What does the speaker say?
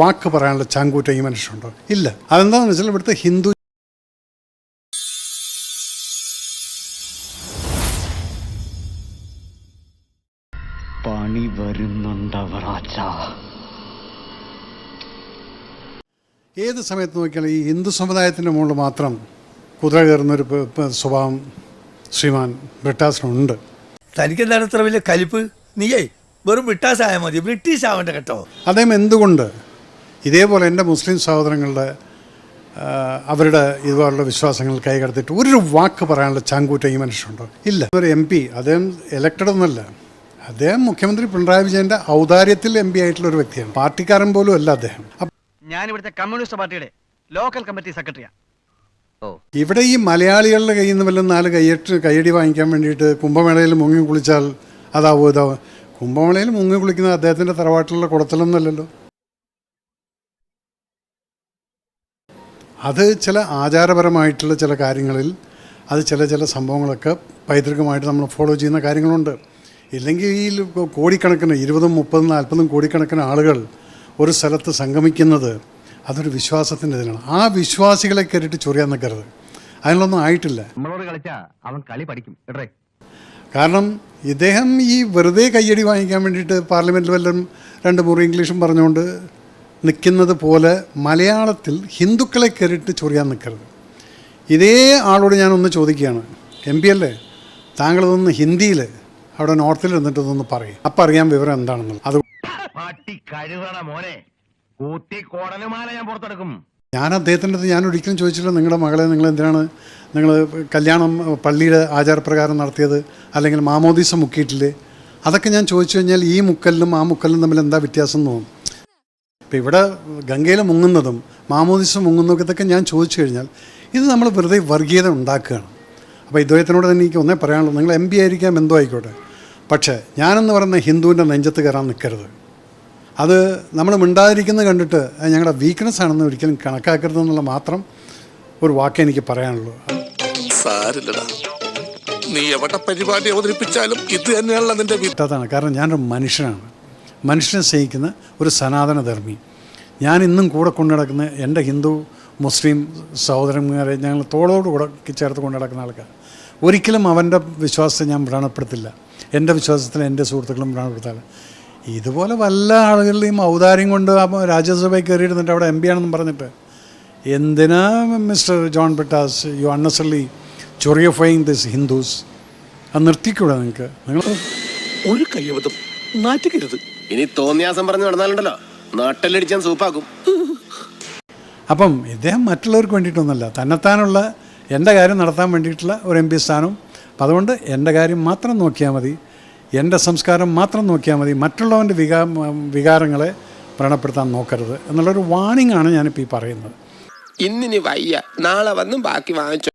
വാക്ക് പറയാനുള്ള ചാങ്കൂറ്റ ഈ മനുഷ്യനുണ്ടോ? ഇല്ല. അതെന്താണെന്ന് വെച്ചാൽ ഇവിടുത്തെ ഹിന്ദു പണി വരുന്നുണ്ടവർ ഏത് സമയത്ത് നോക്കിയാലും ഈ ഹിന്ദു സമുദായത്തിന്റെ മുകളിൽ മാത്രം കുതിര കയറുന്നൊരു സ്വഭാവം ശ്രീമാൻ ബ്രിട്ടാസിനുണ്ട് തനിക്കെന്താണ് ഇത്ര വലിയ കലിപ്പ്? നീയേ വെറും ബ്രിട്ടാസ് ആയാൽ മതി. ബ്രിട്ടീഷ് ആവണ്ട കേട്ടോ. അദ്ദേഹം എന്തുകൊണ്ട് ഇതേപോലെ എന്റെ മുസ്ലിം സഹോദരങ്ങളുടെ അവരുടെ ഇതുപോലുള്ള വിശ്വാസങ്ങൾ കൈകടത്തിയിട്ട് ഒരു വാക്ക് പറയാനുള്ള ചാങ്കൂറ്റ ഈ മനുഷ്യനുണ്ടോ? ഇല്ല. ഒരു എം പി അദ്ദേഹം ഇലക്റ്റഡ് ഒന്നല്ല അദ്ദേഹം മുഖ്യമന്ത്രി പിണറായി വിജയന്റെ ഔദാര്യത്തിൽ എം പി ആയിട്ടുള്ള ഒരു വ്യക്തിയാണ്. പാർട്ടിക്കാരൻ പോലും അല്ല അദ്ദേഹം. ഞാൻ ഇവിടുത്തെ കമ്മ്യൂണിസ്റ്റ് പാർട്ടിയുടെ ലോക്കൽ കമ്മിറ്റി സെക്രട്ടറിയാണ് ഇവിടെ ഈ മലയാളികളുടെ കയ്യിൽ നിന്ന് വല്ല നാല് കയ്യേറ്റ് കയ്യടി വാങ്ങിക്കാൻ വേണ്ടിയിട്ട് കുംഭമേളയിൽ മുങ്ങി കുളിച്ചാൽ അതാവോ ഇതാവോ? കുംഭമേളയിൽ മുങ്ങി കുളിക്കുന്നത് അദ്ദേഹത്തിന്റെ തറവാട്ടിലുള്ള കുടത്തിലൊന്നുമല്ലല്ലോ അത് ചില ആചാരപരമായിട്ടുള്ള ചില കാര്യങ്ങളിൽ അത് ചില ചില സംഭവങ്ങളൊക്കെ പൈതൃകമായിട്ട് നമ്മൾ ഫോളോ ചെയ്യുന്ന കാര്യങ്ങളുണ്ട്. ഇല്ലെങ്കിൽ ഈ കോടിക്കണക്കിന് ഇരുപതും മുപ്പതും നാൽപ്പതും കോടിക്കണക്കിന് ആളുകൾ ഒരു സ്ഥലത്ത് സംഗമിക്കുന്നത് അതൊരു വിശ്വാസത്തിന്റെ ഇതിനാണ് ആ വിശ്വാസികളെ കയറിയിട്ട് ചൊറിയാൻ നിൽക്കരുത്. അതിനൊന്നും ആയിട്ടില്ല. അവൻ കളി പഠിക്കും. കാരണം ഇദ്ദേഹം ഈ വെറുതെ കയ്യടി വാങ്ങിക്കാൻ വേണ്ടിയിട്ട് പാർലമെന്റിൽ വല്ലതും രണ്ട് മുറി ഇംഗ്ലീഷും പറഞ്ഞുകൊണ്ട് നിൽക്കുന്നത് പോലെ മലയാളത്തിൽ ഹിന്ദുക്കളെ കയറിയിട്ട് ചൊറിയാൻ നിൽക്കരുത്. ഇതേ ആളോട് ഞാനൊന്ന് ചോദിക്കുകയാണ്. എം പി അല്ലേ? താങ്കളതൊന്ന് ഹിന്ദിയിൽ അവിടെ നോർത്തിൽ ഇരുന്നിട്ട് ഇതൊന്ന് പറയും. അപ്പം അറിയാൻ വിവരം എന്താണെന്നുള്ളത്. അത് മോനെ. ഞാൻ പുറത്തെടുക്കും. ഞാൻ അദ്ദേഹത്തിന്റെ അടുത്ത് ഞാൻ ഒരിക്കലും ചോദിച്ചില്ല നിങ്ങളുടെ മകളെ നിങ്ങൾ എന്തിനാണ് നിങ്ങൾ കല്യാണം പള്ളിയുടെ ആചാരപ്രകാരം നടത്തിയത് അല്ലെങ്കിൽ മാമോദീസ മുക്കിയിട്ടില്ലേ? അതൊക്കെ ഞാൻ ചോദിച്ചു കഴിഞ്ഞാൽ ഈ മുക്കലിനും ആ മുക്കലിനും തമ്മിൽ എന്താ വ്യത്യാസം തോന്നും. ഇപ്പം ഇവിടെ ഗംഗയിൽ മുങ്ങുന്നതും മാമോദിസ് മുങ്ങുന്നതും ഇതൊക്കെ ഞാൻ ചോദിച്ചു കഴിഞ്ഞാൽ ഇത് നമ്മൾ വെറുതെ വർഗീയത ഉണ്ടാക്കുകയാണ്. അപ്പോൾ ഇദ്ദേഹത്തിനോട് തന്നെ എനിക്ക് ഒന്നേ പറയാനുള്ളൂ നിങ്ങൾ എം പി ആയിരിക്കാം എന്തോ ആയിക്കോട്ടെ. പക്ഷേ ഞാനെന്ന് പറയുന്ന ഹിന്ദുവിന്റെ നെഞ്ചത്ത് കയറാൻ നിൽക്കരുത്. അത് നമ്മൾ മിണ്ടാതിരിക്കുന്നത് കണ്ടിട്ട് ഞങ്ങളുടെ വീക്ക്നെസ് ആണെന്ന് ഒരിക്കലും കണക്കാക്കരുത് എന്നുള്ള മാത്രം ഒരു വാക്ക് എനിക്ക് പറയാനുള്ളൂ. സാരില്ലടാ. നീ എവിടെ പരിപാടി അവതരിപ്പിച്ചാലും ഇത് തന്നെയാണല്ലോ നിന്റെ കാരണം ഞാനൊരു മനുഷ്യനാണ്. മനുഷ്യനെ സ്നേഹിക്കുന്ന ഒരു സനാതന ധർമ്മി ഞാൻ ഇന്നും കൂടെ കൊണ്ടു നടക്കുന്ന എന്റെ ഹിന്ദു മുസ്ലിം സഹോദരന്മാരെ ഞങ്ങൾ തോളോട് കൂടെ ചേർത്ത് കൊണ്ടു നടക്കുന്ന ആൾക്കാർ. ഒരിക്കലും അവന്റെ വിശ്വാസത്തെ ഞാൻ വ്രണപ്പെടുത്തില്ല. എന്റെ വിശ്വാസത്തിൽ എന്റെ സുഹൃത്തുക്കളും വ്രണപ്പെടുത്താറ് ഇതുപോലെ വല്ല ആളുകളുടെയും ഔദാര്യം കൊണ്ട് രാജ്യസഭയിൽ കയറിയിരുന്നിട്ട് അവിടെ എം പി ആണെന്നും പറഞ്ഞിട്ട് എന്തിനാ mister John Brittas you unnecessarily ചൊറിയഫൈങ് this Hindus? അത് നിർത്തിക്കൂടെ നിങ്ങൾക്ക് നിങ്ങൾ ഒരു കയ്യബദ്ധം നാറ്റുകരുത് ഇനി തോന്നിയാസം പറഞ്ഞ് നടന്നാലുണ്ടല്ലോ. നാട്ടിലടിച്ചാൻ സൂപ്പാക്കും. അപ്പം ഇദ്ദേഹം മറ്റുള്ളവർക്ക് വേണ്ടിയിട്ടൊന്നുമല്ല. തന്നെത്താനുള്ള എന്റെ കാര്യം നടത്താൻ വേണ്ടിയിട്ടുള്ള ഒരു എം പി സ്ഥാനം. അപ്പം അതുകൊണ്ട് എന്റെ കാര്യം മാത്രം നോക്കിയാൽ മതി. എന്റെ സംസ്കാരം മാത്രം നോക്കിയാൽ മതി. മറ്റുള്ളവന്റെ വികാ വികാരങ്ങളെ വ്രണപ്പെടുത്താൻ നോക്കരുത്. എന്നുള്ളൊരു വാണിംഗ് ആണ് ഞാനിപ്പോൾ ഈ പറയുന്നത്. ഇന്നിനി വയ്യ. നാളെ വന്നും ബാക്കി വാങ്ങിച്ചു